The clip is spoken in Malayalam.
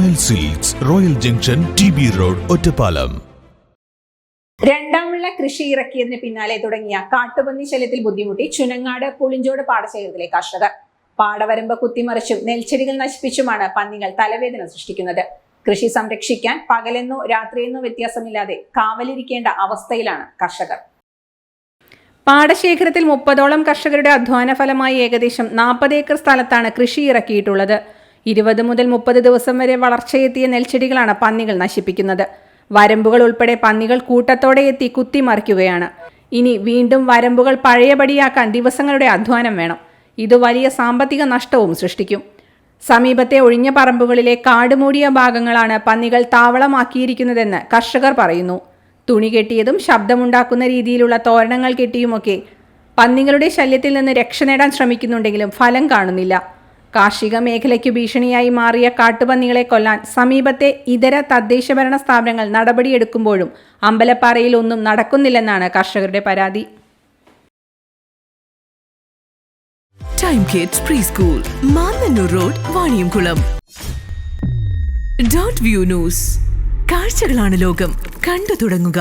Royal Silks Royal junction T B road Ottapalam രണ്ടാമുള്ള കൃഷി ഇറക്കിയതിന് പിന്നാലെ തുടങ്ങിയ കാട്ടുപന്നി ശല്യത്തിൽ ബുദ്ധിമുട്ടി ചുനങ്ങാട് പുളിഞ്ചോട് പാടശേഖരത്തിലെ കർഷകർ പാടവരമ്പ് കുത്തിമറിച്ചും നെൽച്ചെടികൾ നശിപ്പിച്ചുമാണ് പന്നികൾ തലവേദന സൃഷ്ടിക്കുന്നത്. കൃഷി സംരക്ഷിക്കാൻ പകലെന്നോ രാത്രിയെന്നോ വ്യത്യാസമില്ലാതെ കാവലിരിക്കേണ്ട അവസ്ഥയിലാണ് കർഷകർ. പാടശേഖരത്തിൽ മുപ്പതോളം കർഷകരുടെ അധ്വാന ഫലമായി ഏകദേശം നാൽപ്പത് ഏക്കർ സ്ഥലത്താണ് കൃഷി ഇറക്കിയിട്ടുള്ളത്. ഇരുപത് മുതൽ മുപ്പത് ദിവസം വരെ വളർച്ചയെത്തിയ നെൽച്ചെടികളാണ് പന്നികൾ നശിപ്പിക്കുന്നത്. വരമ്പുകൾ ഉൾപ്പെടെ പന്നികൾ കൂട്ടത്തോടെ എത്തി കുത്തിമറിക്കുകയാണ് ഇനി വീണ്ടും വരമ്പുകൾ പഴയപടിയാക്കാൻ ദിവസങ്ങളുടെ അധ്വാനം വേണം. ഇത് വലിയ സാമ്പത്തിക നഷ്ടവും സൃഷ്ടിക്കും. സമീപത്തെ ഒഴിഞ്ഞ പറമ്പുകളിലെ കാടുമൂടിയ ഭാഗങ്ങളാണ് പന്നികൾ താവളമാക്കിയിരിക്കുന്നതെന്ന് കർഷകർ പറയുന്നു. തുണി കെട്ടിയതും ശബ്ദമുണ്ടാക്കുന്ന രീതിയിലുള്ള തോരണങ്ങൾ കെട്ടിയുമൊക്കെ പന്നികളുടെ ശല്യത്തിൽ നിന്ന് രക്ഷ നേടാൻ ശ്രമിക്കുന്നുണ്ടെങ്കിലും ഫലം കാണുന്നില്ല. കാർഷിക മേഖലയ്ക്ക് ഭീഷണിയായി മാറിയ കാട്ടുപന്നികളെ കൊല്ലാൻ സമീപത്തെ ഇതര തദ്ദേശഭരണ സ്ഥാപനങ്ങൾ നടപടിയെടുക്കുമ്പോഴും അമ്പലപ്പാറയിൽ ഒന്നും നടക്കുന്നില്ലെന്നാണ് കർഷകരുടെ പരാതി. Time Kids pre school road Vaniyamkulam view news കാഴ്ചകളാണ് ലോകം. കണ്ടു തുടങ്ങുക.